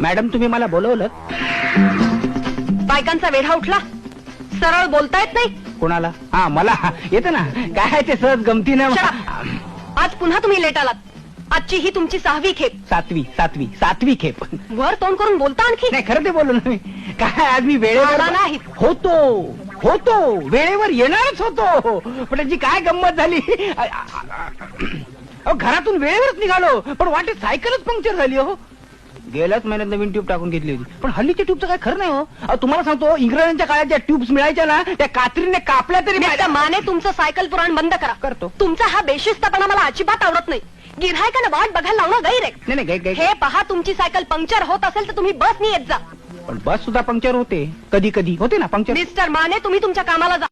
Madam तुम्ही मला बोलवलं? बायकांचा वेढा उठला. सरळ बोलता येत नाही. कोणाला? हा मला. येतं ना. काय ते सहज गमतीनं Shut up. आज पुन्हा तुम्ही लेट आलात. आजची ही तुमची सहावी खेप. सातवी सातवी सातवी खेप. वर तोंड करून बोलता आणखी? नाही खरं ते बोललो ना मी. काय आज मी वेळेवर आला नाही. होतो. होतो. वेळेवर येणारच होतो. पण त्याची काय गंमत झाली? घरातून वेळेवरच निघालो. पण वाटेत सायकलच पंक्चर झाली हो गेल्याच महिन्यात नवीन ट्यूब टाकून घेतली होती. पण हल्लीच्या ट्यूबचं काय खरं नाही हो. अहो, तुम्हाला सांगतो इंग्रजांच्या काळात ज्या ट्यूब्स मिळायच्या ना त्या कात्रीने कापल्या तरी मिस्टर माने तुमचं सायकल पुराण बंद करा. करतो. तुमचा हा बेशिस्तपणा मला अजिबात आवडत नाही. गिऱ्हाईकानं वाट बघायला लावणं गैर आहे. नाही नाही हे पहा तुमची सायकल पंक्चर होत असेल तर तुम्ही बसनी येत जा. पण बस सुद्धा पंक्चर होते. कधी कधी होते ना पंक्चर? मिस्टर माने तुम्ही तुमच्या कामाला जा.